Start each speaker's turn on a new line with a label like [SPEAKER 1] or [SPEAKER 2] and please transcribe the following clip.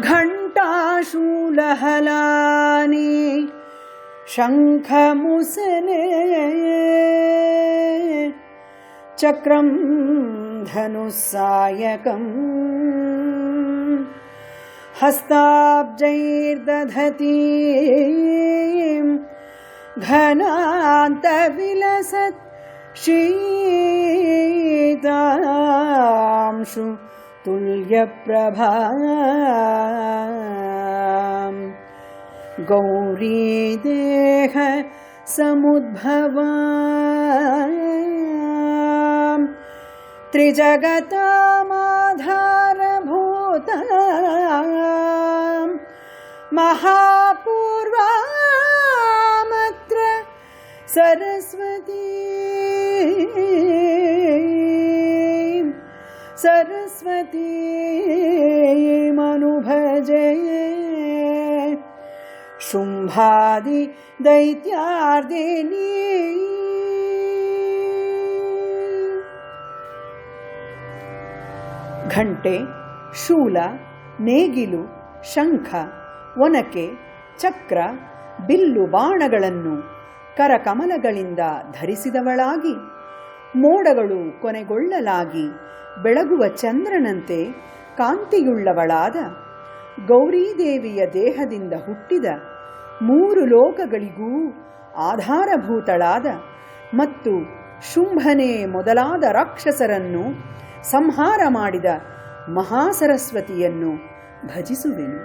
[SPEAKER 1] घण्टाशूलहलानि शङ्खमुसले चक्रं धनुस्सायकम् हस्ताब्जैर्दधती घनान्तविलसत् शीतांशु तुल्यप्रभा गौरीदेह समुद्भवा त्रिजगतामाधारभूता महापूर्वामत्र सरस्वती। सरस्वती मनुभजे शुम्भादि दैत्यार्दिनी ಘಂಟೆ ಶೂಲ ನೇಗಿಲು ಶಂಖ ಒನಕೆ ಚಕ್ರ ಬಿಲ್ಲು ಬಾಣಗಳನ್ನು ಕರಕಮಲಗಳಿಂದ ಧರಿಸಿದವಳಾಗಿ ಮೋಡಗಳು ಕೊನೆಗೊಳ್ಳಲಾಗಿ ಬೆಳಗುವ ಚಂದ್ರನಂತೆ ಕಾಂತಿಯುಳ್ಳವಳಾದ ಗೌರೀದೇವಿಯ ದೇಹದಿಂದ ಹುಟ್ಟಿದ ಮೂರು ಲೋಕಗಳಿಗೂ ಆಧಾರಭೂತಳಾದ ಮತ್ತು ಶುಂಭನೆ ಮೊದಲಾದ ರಾಕ್ಷಸರನ್ನು ಸಂಹಾರ ಮಾಡಿದ ಮಹಾಸರಸ್ವತಿಯನ್ನು ಭಜಿಸುವೆನು.